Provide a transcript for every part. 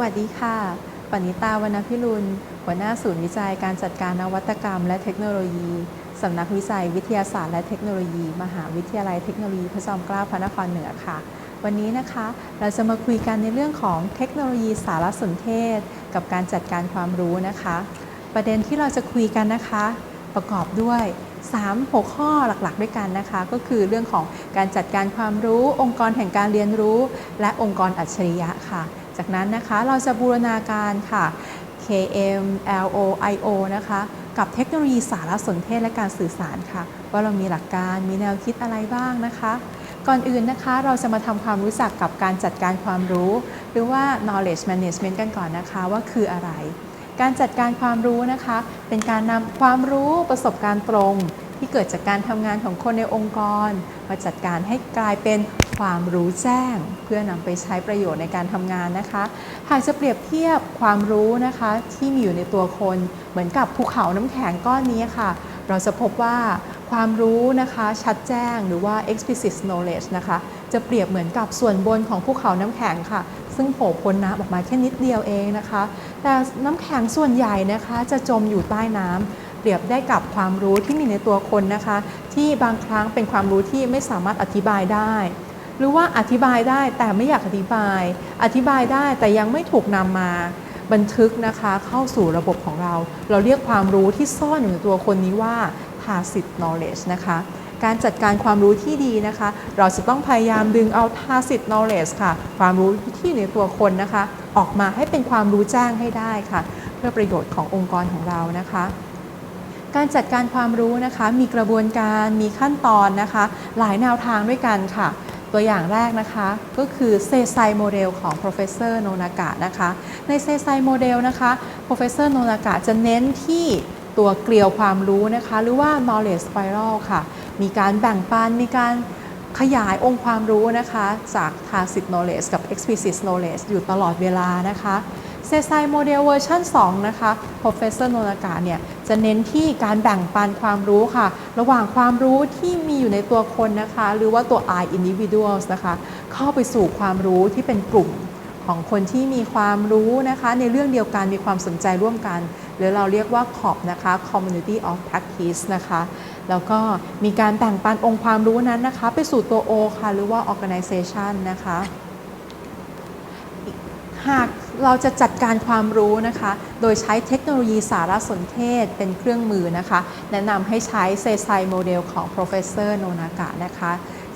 วัสดีค่ะ ปณิตาวรรณพิรุณ หัวหน้าศูนย์วิจัยการจัดการนวัตกรรมและเทคโนโลยี สำนักวิจัยวิทยาศาสตร์และเทคโนโลยี มหาวิทยาลัยเทคโนโลยีพระจอมเกล้าพระนครเหนือค่ะ วันนี้นะคะเราจะมาคุยกันในเรื่องของเทคโนโลยีสารสนเทศ กับการจัดการความรู้นะคะ ประเด็นที่เราจะคุยกันนะคะ ประกอบด้วย3หัวข้อหลักๆ ด้วยกันนะคะ ก็คือเรื่องของการจัดการความรู้ องค์กรแห่งการเรียนรู้ และองค์กรอัจฉริยะค่ะ จากนั้นนะคะเราจะบูรณาการค่ะ KM LO IO นะคะ กับเทคโนโลยีสารสนเทศและการสื่อสารค่ะ ว่าเรามีหลักการมีแนวคิดอะไรบ้างนะคะ ก่อนอื่นนะคะเราจะมาทำความรู้จักกับการจัดการความรู้ หรือว่า knowledge management กันก่อนนะคะว่าคืออะไร การจัดการความรู้นะคะ เป็นการนำความรู้ประสบการณ์ตรง ที่เกิดจากการทำงานของคนในองค์กร มาจัดการให้กลายเป็น ความรู้แจ้ง เพื่อนำไปใช้ประโยชน์ในการทำงานนะคะ หากจะเปรียบเทียบความรู้นะคะ ที่มีอยู่ในตัวคน เหมือนกับภูเขาน้ำแข็งก้อนนี้ค่ะ เราจะพบว่าความรู้นะคะชัดแจ้งหรือว่า explicit knowledge นะคะ จะเปรียบเหมือนกับส่วนบนของภูเขาน้ำแข็งค่ะ ซึ่งโผล่พ้นน้ำออกมาแค่นิดเดียวเองนะคะ แต่น้ำแข็งส่วนใหญ่นะคะจะจมอยู่ใต้น้ำเปรียบได้กับความรู้ที่มีในตัวคนนะคะ ที่บางครั้งเป็นความรู้ที่ไม่สามารถอธิบายได้ หรือว่าอธิบายได้แต่ไม่อยากอธิบาย อธิบายได้แต่ยังไม่ถูกนำมาบันทึกนะคะเข้าสู่ระบบของเรา เราเรียกความรู้ที่ซ่อนอยู่ในตัวคนนี้ว่า tacit knowledge นะคะ การจัดการความรู้ที่ดีนะคะ เราจะต้องพยายามดึงเอา tacit knowledge ค่ะ ความรู้ที่อยู่ในตัวคนนะคะ ออกมาให้เป็นความรู้แจ้งให้ได้ค่ะ เพื่อประโยชน์ขององค์กรของเรานะคะการจัดการความรู้นะคะมีกระบวนการมีขั้นตอนนะคะ หลายแนวทางด้วยกันค่ะ ตัวอย่างแรกนะคะก็คือเซไซโมเดลของ professor โนนากะนะคะในเซไซโมเดลนะคะ professor โนนากะจะเน้นที่ตัวเกลียวความรู้นะคะ หรือว่า knowledge spiral ค่ะ มีการแบ่งปันมีการขยายองค์ความรู้นะคะจาก tacit knowledge กับ explicit knowledge อยู่ตลอดเวลานะคะเซไซโมเดลเวอร์ชัน2นะคะ professor โนนากะเนี่ย จะเน้นที่การแบ่งปันความรู้ค่ะ ระหว่างความรู้ที่มีอยู่ในตัวคนนะคะ หรือว่าตัว I individuals นะคะ เข้าไปสู่ความรู้ที่เป็นกลุ่มของคนที่มีความรู้นะคะ ในเรื่องเดียวกันมีความสนใจร่วมกัน หรือเราเรียกว่า COP นะคะ Community of Practice นะคะ แล้วก็มีการแบ่งปันองค์ความรู้นั้นนะคะ ไปสู่ตัว O ค่ะ หรือว่า Organization นะคะหาก เราจะจัดการความรู้นะคะ โดยใช้เทคโนโลยีสารสนเทศเป็นเครื่องมือนะคะ แนะนำให้ใช้เซไซโมเดลของ professor โนนากะนะคะ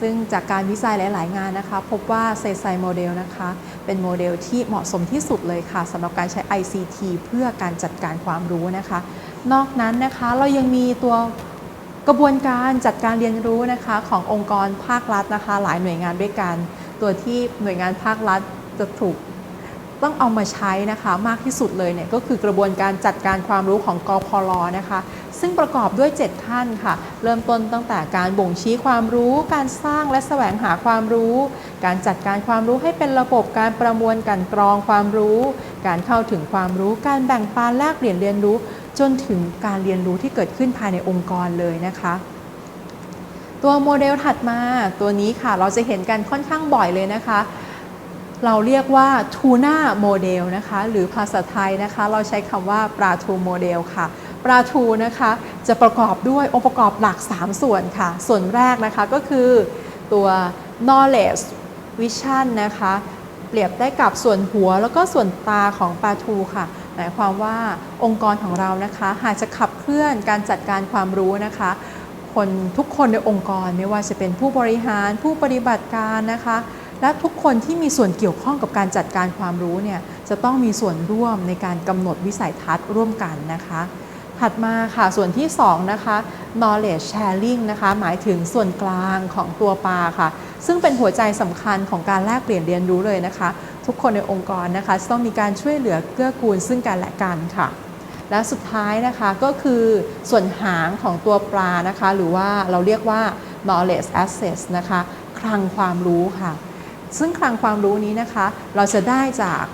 ซึ่งจากการวิจัยหลาย ๆ งานนะคะ พบว่าเซไซโมเดลนะคะ เป็นโมเดลที่เหมาะสมที่สุดเลยค่ะสำหรับการใช้ ICT เพื่อการจัดการความรู้นะคะ นอกนั้นนะคะเรายังมีตัวกระบวนการจัดการเรียนรู้นะคะขององค์กรภาครัฐนะคะ หลายหน่วยงานด้วยกัน ตัวที่หน่วยงานภาครัฐจะถูก ต้องเอามาใช้นะคะมากที่สุดเลยเนี่ยก็คือกระบวนการจัดการความรู้ของกพลนะคะ ซึ่งประกอบด้วย 7 ขั้นค่ะ เริ่มต้นตั้งแต่การบ่งชี้ความรู้ การสร้างและแสวงหาความรู้ การจัดการความรู้ให้เป็นระบบการประมวลการกรองความรู้ การเข้าถึงความรู้ การแบ่งปันแลกเปลี่ยนเรียนรู้ จนถึงการเรียนรู้ที่เกิดขึ้นภายในองค์กรเลยนะคะตัวโมเดลถัดมาตัวนี้ค่ะเราจะเห็นกันค่อนข้างบ่อยเลยนะคะ เราเรียกว่าทูน่าโมเดลนะคะหรือภาษาไทยนะคะ เราใช้คำว่าปลาทูโมเดลค่ะปลาทูนะคะจะประกอบด้วยองค์ประกอบหลัก 3 ส่วนค่ะ ส่วนแรกนะคะก็คือตัว knowledge vision นะคะ เปรียบได้กับส่วนหัวแล้วก็ส่วนตาของปลาทูค่ะ หมายความว่าองค์กรของเรานะคะ หากจะขับเคลื่อนการจัดการความรู้นะคะ คนทุกคนในองค์กรไม่ว่าจะเป็นผู้บริหารผู้ปฏิบัติการนะคะ และทุกคนที่มีส่วนเกี่ยวข้องกับการจัดการความรู้เนี่ยจะต้องมีส่วนร่วมในการกำหนดวิสัยทัศน์ร่วมกันนะคะ ถัดมาค่ะส่วนที่2นะคะ knowledge sharing นะคะหมายถึงส่วนกลางของตัวปลาค่ะ ซึ่งเป็นหัวใจสำคัญของการแลกเปลี่ยนเรียนรู้เลยนะคะ ทุกคนในองค์กรนะคะจะต้องมีการช่วยเหลือเกื้อกูลซึ่งกันและกันค่ะและสุดท้ายนะคะก็คือส่วนหางของตัวปลานะคะ หรือว่าเราเรียกว่า knowledge access นะคะ คลังความรู้ค่ะ ซึ่งคลังความรู้นี้นะคะ เราจะได้จาก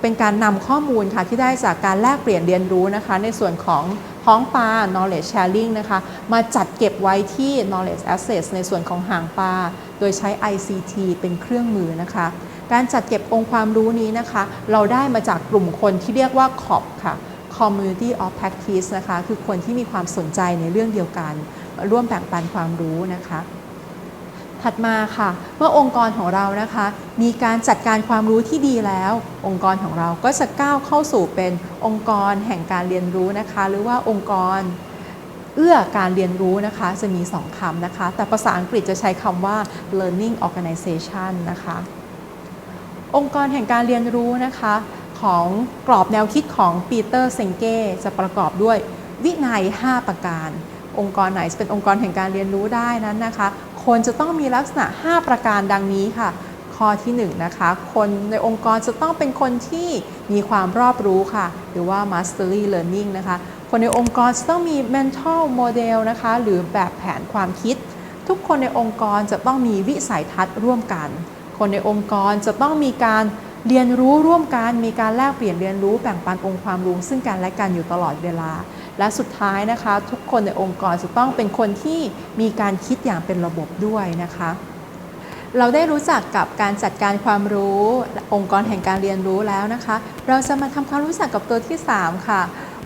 เป็นการนำข้อมูลค่ะที่ได้จากการแลกเปลี่ยนเรียนรู้นะคะ ในส่วนของท้องปลา knowledge sharing นะคะ มาจัดเก็บไว้ที่ knowledge access ในส่วนของหางปลา โดยใช้ ICT เป็นเครื่องมือนะคะ การจัดเก็บองค์ความรู้นี้นะคะ เราได้มาจากกลุ่มคนที่เรียกว่า COP ค่ะ Community of Practice นะคะ คือคนที่มีความสนใจในเรื่องเดียวกัน ร่วมแบ่งปันความรู้นะคะ ถัดมาค่ะ เมื่อองค์กรของเรานะคะ มีการจัดการความรู้ที่ดีแล้ว องค์กรของเราก็จะก้าวเข้าสู่เป็นองค์กรแห่งการเรียนรู้นะคะ หรือว่าองค์กรเอื้อการเรียนรู้นะคะจะมี 2คำนะคะ แต่ภาษาอังกฤษจะใช้คำว่า learning organization นะคะ องค์กรแห่งการเรียนรู้นะคะ ของกรอบแนวคิดของปีเตอร์เซงเก้จะประกอบด้วยวินัย 5 ประการ องค์กรไหนจะเป็นองค์กรแห่งการเรียนรู้ได้นั้นนะคะ คนจะต้องมีลักษณะ 5 ประการดังนี้ค่ะ ข้อที่1นะคะคนในองค์กรจะต้องเป็นคนที่มีความรอบรู้ค่ะ หรือว่า mastery learning นะคะ คนในองค์กรจะต้องมี mental model นะคะ หรือแบบแผนความคิด ทุกคนในองค์กรจะต้องมีวิสัยทัศน์ร่วมกัน คนในองค์กรจะต้องมีการเรียนรู้ร่วมกัน มีการแลกเปลี่ยนเรียนรู้แบ่งปันองค์ความรู้ซึ่งกันและกันอยู่ตลอดเวลา และสุดท้ายนะคะ ทุกคนในองค์กรจะต้องเป็นคนที่มีการคิดอย่างเป็นระบบด้วยนะคะเราได้รู้จักกับการจัดการความรู้องค์กรแห่งการเรียนรู้แล้วนะคะ เราจะมาทำความรู้จักกับตัวที่ 3 ค่ะ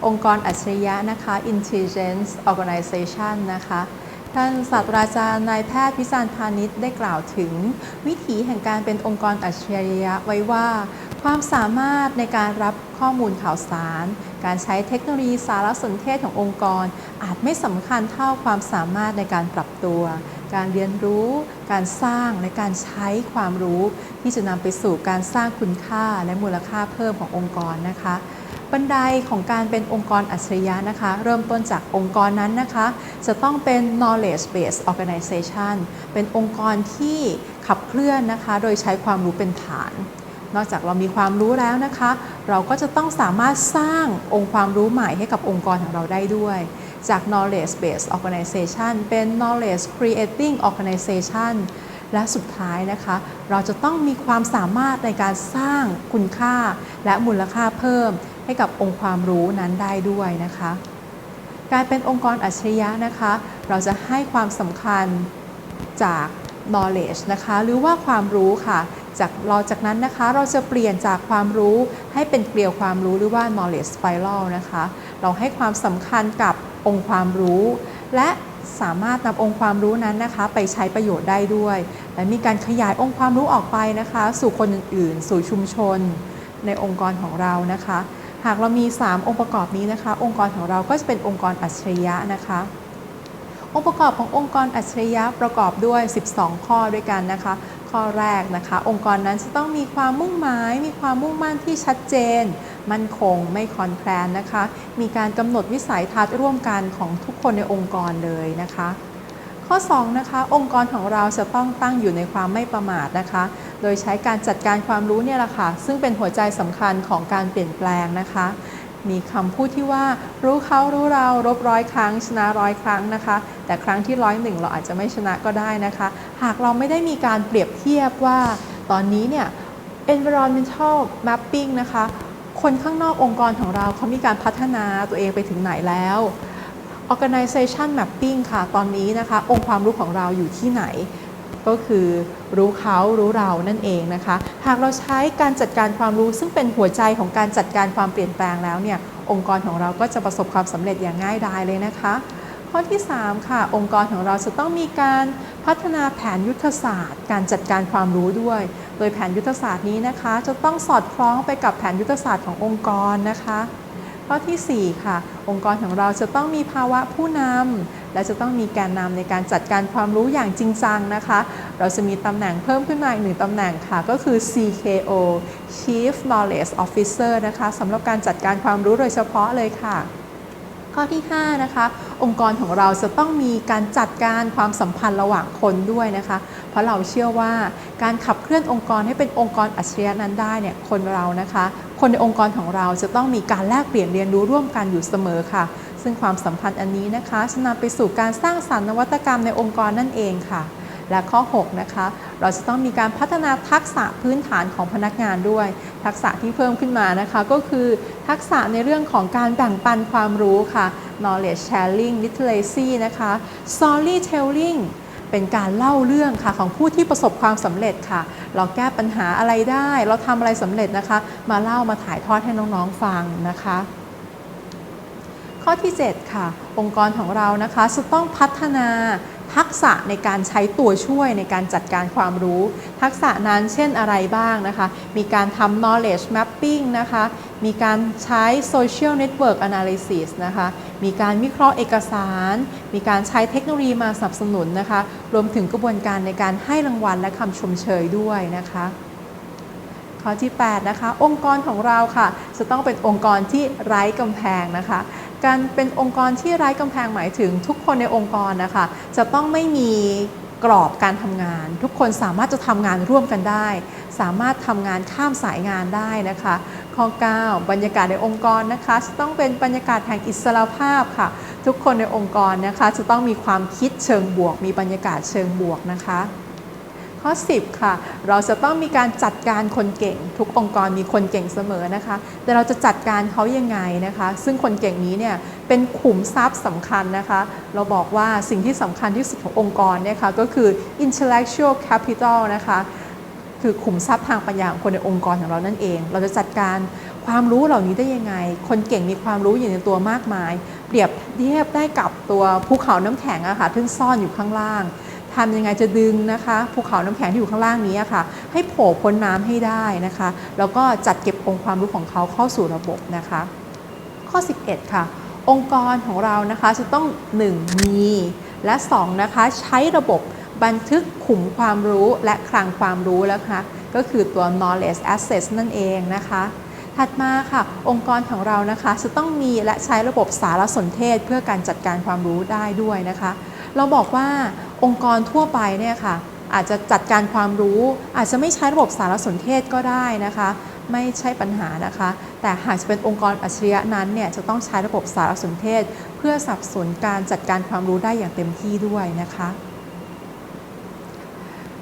องค์กรอัจฉริยะนะคะ Intelligence Organization นะคะ ท่านศาสตราจารย์นายแพทย์พิจารณ์พาณิชย์ได้กล่าวถึง วิถีแห่งการเป็นองค์กรอัจฉริยะไว้ว่า ความสามารถในการรับข้อมูลข่าวสาร การใช้เทคโนโลยีสารสนเทศขององค์กร อาจไม่สำคัญเท่าความสามารถในการปรับตัว การเรียนรู้ การสร้างและการใช้ความรู้ ที่จะนำไปสู่การสร้างคุณค่าและมูลค่าเพิ่มขององค์กรนะคะบันไดของการเป็นองค์กรอัจฉริยะนะคะ เริ่มต้นจากองค์กรนั้นนะคะ จะต้องเป็น knowledge based organization เป็นองค์กรที่ขับเคลื่อนนะคะ โดยใช้ความรู้เป็นฐาน นอกจากเรามีความรู้แล้วนะคะ เราก็จะต้องสามารถสร้างองค์ความรู้ใหม่ให้กับองค์กรของเราได้ด้วย จาก knowledge based organization เป็น knowledge creating organization และสุดท้ายนะคะ เราจะต้องมีความสามารถในการสร้างคุณค่าและมูลค่าเพิ่มให้กับองค์ความรู้นั้นได้ด้วยนะคะ การเป็นองค์กรอัจฉริยะนะคะ เราจะให้ความสำคัญจาก knowledge นะคะ หรือว่าความรู้ค่ะ จากเราจากนั้นนะคะเราจะเปลี่ยนจากความรู้ให้เป็นเกลียวความรู้หรือว่า knowledge spiral นะคะ เราให้ความสำคัญกับองค์ความรู้ และสามารถนำองค์ความรู้นั้นนะคะ ไปใช้ประโยชน์ได้ด้วย และมีการขยายองค์ความรู้ออกไปนะคะ สู่คนอื่นๆ สู่ชุมชน ในองค์กรของเรานะคะ หากเรามี 3 องค์ประกอบนี้นะคะ องค์กรของเราก็จะเป็นองค์กรอัจฉริยะนะคะองค์ประกอบขององค์กรอัจฉริยะประกอบด้วย 12 ข้อด้วยกันนะคะ ข้อแรกนะคะ องค์กรนั้นจะต้องมีความมุ่งหมาย มีความมุ่งมั่นที่ชัดเจน มั่นคงไม่คลอนแคลนนะคะ มีการกำหนดวิสัยทัศน์ร่วมกันของทุกคนในองค์กรเลยนะคะ ข้อ2นะคะองค์กรของเราจะต้องตั้งอยู่ในความไม่ประมาทนะคะ โดยใช้การจัดการความรู้เนี่ยแหละค่ะซึ่งเป็นหัวใจสำคัญของการเปลี่ยนแปลงนะคะ มีคำพูดที่ว่ารู้เขารู้เรารบร้อยครั้ง ชนะร้อยครั้งนะคะ แต่ครั้งที่ร้อยหนึ่งเราอาจจะไม่ชนะก็ได้นะคะ หากเราไม่ได้มีการเปรียบเทียบว่า ตอนนี้เนี่ย environmental mapping นะคะ คนข้างนอกองค์กรของเราเขามีการพัฒนาตัวเองไปถึงไหนแล้ว organization mapping ค่ะ ตอนนี้นะคะ องค์ความรู้ของเราอยู่ที่ไหน ก็คือรู้เขารู้เรานั่นเองนะคะ หากเราใช้การจัดการความรู้ซึ่งเป็นหัวใจของการจัดการความเปลี่ยนแปลงแล้วเนี่ยองค์กรของเราก็จะประสบความสำเร็จอย่างง่ายดายเลยนะคะ ข้อที่ 3 ค่ะ องค์กรของเราจะต้องมีการพัฒนาแผนยุทธศาสตร์ การจัดการความรู้ด้วย โดยแผนยุทธศาสตร์นี้นะคะ จะต้องสอดคล้องไปกับแผนยุทธศาสตร์ขององค์กรนะคะ ข้อทีสี่4 ค่ะ องค์กรของเราจะต้องมีภาวะผู้นำ และจะต้องมีแกนนำในการจัดการความรู้อย่างจริงจังนะคะ เราจะมีตำแหน่งเพิ่มขึ้นมาอีกหนึ่งตำแหน่งค่ะ ก็คือ CKO Chief Knowledge Officer นะคะสำหรับการจัดการความรู้โดยเฉพาะเลยค่ะข้อที่ 5 นะคะ องค์กรของเราจะต้องมีการจัดการความสัมพันธ์ระหว่างคนด้วยนะคะ เพราะเราเชื่อว่าการขับเคลื่อนองค์กรให้เป็นองค์กรอัจฉริยะนั้นได้เนี่ยคนเรานะคะ คนในองค์กรของเราจะต้องมีการแลกเปลี่ยนเรียนรู้ร่วมกันอยู่เสมอค่ะ ซึ่งความสัมพันธ์อันนี้นะคะจะนำไปสู่การสร้างสรรค์นวัตกรรมในองค์กรนั่นเองค่ะ และข้อ 6 นะคะ เราจะต้องมีการพัฒนาทักษะพื้นฐานของพนักงานด้วย ทักษะที่เพิ่มขึ้นมานะคะ ก็คือทักษะในเรื่องของการแบ่งปันความรู้ค่ะ knowledge sharing literacy นะคะ storytelling เป็นการเล่าเรื่องค่ะของผู้ที่ประสบความสำเร็จค่ะ เราแก้ปัญหาอะไรได้ เราทำอะไรสำเร็จนะคะ มาเล่ามาถ่ายทอดให้น้องๆฟังนะคะ ข้อที่ 7 ค่ะ องค์กรของเรานะคะจะต้องพัฒนาทักษะในการใช้ตัวช่วยในการจัดการความรู้ ทักษะนั้นเช่นอะไรบ้างนะคะ มีการทำ knowledge mapping นะคะ มีการใช้ social network analysis นะคะ มีการวิเคราะห์เอกสาร มีการใช้เทคโนโลยีมาสนับสนุนนะคะ รวมถึงกระบวนการในการให้รางวัลและคำชมเชยด้วยนะคะข้อที่ 8 นะคะ องค์กรของเราค่ะ จะต้องเป็นองค์กรที่ไร้กำแพงนะคะ การเป็นองค์กรที่ไร้กำแพงหมายถึงทุกคนในองค์กรนะคะจะต้องไม่มีกรอบการทำงาน ทุกคนสามารถจะทำงานร่วมกันได้ สามารถทำงานข้ามสายงานได้นะคะ ข้อ 9 บรรยากาศในองค์กรนะคะจะต้องเป็นบรรยากาศแห่งอิสรภาพค่ะ ทุกคนในองค์กรนะคะจะต้องมีความคิดเชิงบวก มีบรรยากาศเชิงบวกนะคะ ข้อ 10 ค่ะ เราจะต้องมีการจัดการคนเก่ง ทุกองค์กรมีคนเก่งเสมอนะคะ แต่เราจะจัดการเขายังไงนะคะ ซึ่งคนเก่งนี้เนี่ยเป็นขุมทรัพย์สำคัญนะคะ เราบอกว่าสิ่งที่สำคัญที่สุดขององค์กรเนี่ยค่ะก็คือ intellectual capital นะคะคือขุมทรัพย์ทางปัญญาของคนในองค์กรของเรานั่นเอง เราจะจัดการความรู้เหล่านี้ได้ยังไง คนเก่งมีความรู้อยู่ในตัวมากมาย เปรียบเทียบได้กับตัวภูเขาน้ำแข็งอะค่ะที่ซ่อนอยู่ข้างล่าง ทำยังไงจะดึงนะคะภูเขาน้ำแข็งที่อยู่ข้างล่างนี้ค่ะ ให้โผล่พ้นน้ำให้ได้นะคะ แล้วก็จัดเก็บองค์ความรู้ของเขาเข้าสู่ระบบนะคะ ข้อ 11 ค่ะ องค์กรของเรานะคะจะต้อง 1. มีและ 2. นะคะใช้ระบบบันทึกขุมความรู้และคลังความรู้แล้วค่ะก็คือตัว knowledge assets นั่นเองนะคะ ถัดมาค่ะ องค์กรของเรานะคะจะต้องมีและใช้ระบบสารสนเทศเพื่อการจัดการความรู้ได้ด้วยนะคะ เราบอกว่า องค์กรทั่วไปเนี่ยค่ะอาจจะจัดการความรู้ อาจจะไม่ใช้ระบบสารสนเทศก็ได้นะคะ ไม่ใช่ปัญหานะคะ แต่หากจะเป็นองค์กรอัจฉริยะนั้นเนี่ยจะต้องใช้ระบบสารสนเทศ เพื่อสับสนุนการจัดการความรู้ได้อย่างเต็มที่ด้วยนะคะ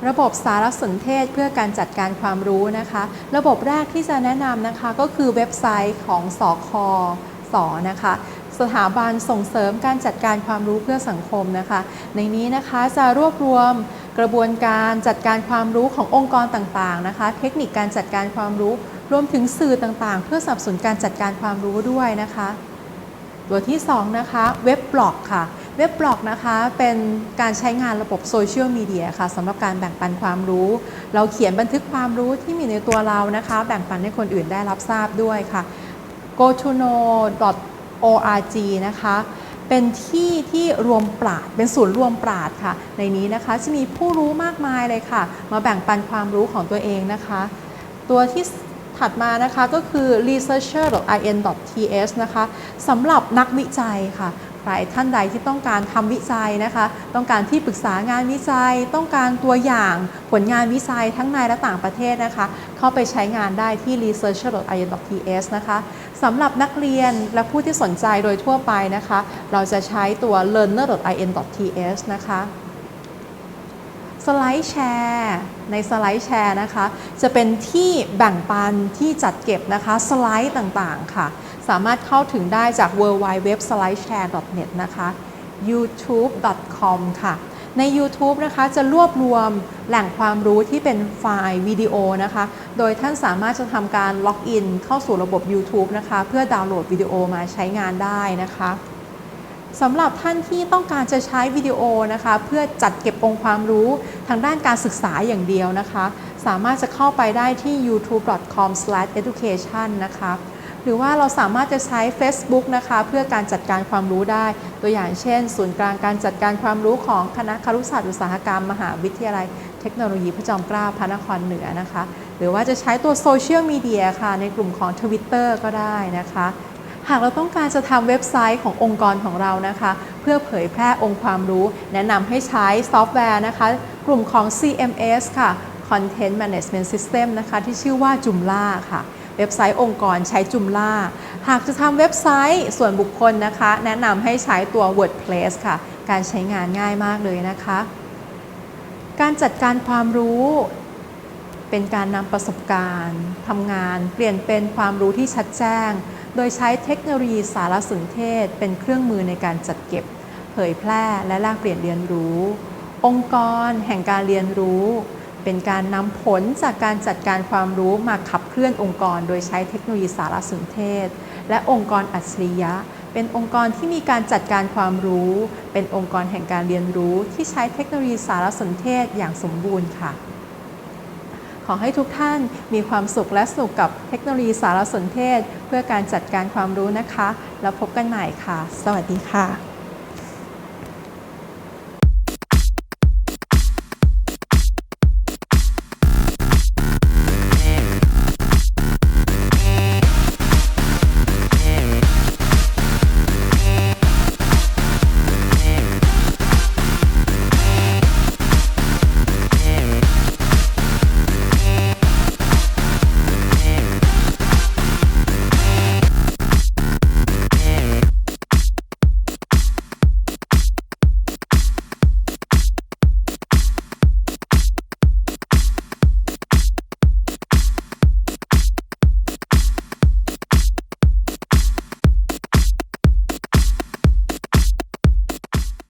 ระบบสารสนเทศเพื่อการจัดการความรู้นะคะ ระบบแรกที่จะแนะนำนะคะก็คือเว็บไซต์ของสอคอสอนะคะ สถาบันส่งเสริมการจัดการความรู้เพื่อสังคมนะคะ ในนี้นะคะจะรวบรวมกระบวนการจัดการความรู้ขององค์กรต่างๆนะคะ เทคนิคการจัดการความรู้ รวมถึงสื่อต่างๆ เพื่อสนับสนุนการจัดการความรู้ด้วยนะคะ ตัวที่2นะคะเว็บบล็อกค่ะเว็บบล็อกนะคะเป็นการใช้งานระบบโซเชียลมีเดียค่ะสำหรับการแบ่งปันความรู้ เราเขียนบันทึกความรู้ที่มีในตัวเรานะคะ แบ่งปันให้คนอื่นได้รับทราบด้วยค่ะ g o t o n o O.R.G. นะคะ เป็นที่ที่รวมปราดเป็นศูนย์รวมปราดค่ะ ในนี้นะคะจะมีผู้รู้มากมายเลยค่ะ มาแบ่งปันความรู้ของตัวเองนะคะ ตัวที่ถัดมานะคะก็คือ researcher.in.th นะคะสำหรับนักวิจัยค่ะ ใครท่านใดที่ต้องการทำวิจัยนะคะ ต้องการที่ปรึกษางานวิจัย ต้องการตัวอย่างผลงานวิจัยทั้งในและต่างประเทศนะคะ เข้าไปใช้งานได้ที่ researcher.in.th นะคะ สำหรับนักเรียนและผู้ที่สนใจโดยทั่วไปนะคะ เราจะใช้ตัว learner.in.th นะคะสไลด์แชร์ในสไลด์แชร์นะคะ จะเป็นที่แบ่งปันที่จัดเก็บนะคะ สไลด์ต่างๆค่ะ สามารถเข้าถึงได้จาก w w w s l i d e s h a r e n e t นะคะ youtube.com ค่ะ ใน YouTube นะคะจะรวบรวมแหล่งความรู้ที่เป็นไฟล์วิดีโอนะคะ โดยท่านสามารถจะทำการล็อกอินเข้าสู่ระบบ YouTube นะคะ เพื่อดาวน์โหลดวิดีโอมาใช้งานได้นะคะสำหรับท่านที่ต้องการจะใช้วิดีโอนะคะ เพื่อจัดเก็บองค์ความรู้ทางด้านการศึกษาอย่างเดียวนะคะ สามารถจะเข้าไปได้ที่ youtube.com/education นะคะ หรือว่าเราสามารถจะใช้ Facebook นะคะเพื่อการจัดการความรู้ได้ ตัวอย่างเช่น ศูนย์กลางการจัดการความรู้ของคณะครุศาสตร์อุตสาหกรรม มหาวิทยาลัยเทคโนโลยีพระจอมเกล้าพระนครเหนือนะคะ หรือว่าจะใช้ตัวโซเชียลมีเดียค่ะในกลุ่มของ Twitter ก็ได้นะคะหากเราต้องการจะทำเว็บไซต์ขององค์กรของเรานะคะ เพื่อเผยแพร่องค์ความรู้ แนะนำให้ใช้ซอฟต์แวร์นะคะ กลุ่มของ CMS ค่ะ Content Management System นะคะ ที่ชื่อว่า Joomla ค่ะ เว็บไซต์องค์กรใช้ Joomla หากจะทำเว็บไซต์ส่วนบุคคลนะคะ แนะนำให้ใช้ตัว WordPress ค่ะ การใช้งานง่ายมากเลยนะคะ การจัดการความรู้เป็นการนำประสบการณ์ทำงาน เปลี่ยนเป็นความรู้ที่ชัดแจ้ง โดยใช้เทคโนโลยีสารสนเทศ เป็นเครื่องมือในการจัดเก็บ เผยแพร่และแลกเปลี่ยนเรียนรู้ องค์กรแห่งการเรียนรู้ เป็นการนำผลจากการจัดการความรู้มาขับเคลื่อนองค์กร โดยใช้เทคโนโลยีสารสนเทศ และองค์กรอัจฉริยะ เป็นองค์กรที่มีการจัดการความรู้ เป็นองค์กรแห่งการเรียนรู้ที่ใช้เทคโนโลยีสารสนเทศอย่างสมบูรณ์ค่ะ ขอให้ทุกท่านมีความสุขและสนุกกับเทคโนโลยีสารสนเทศ เพื่อการจัดการความรู้นะคะ แล้วพบกันใหม่ค่ะ สวัสดีค่ะ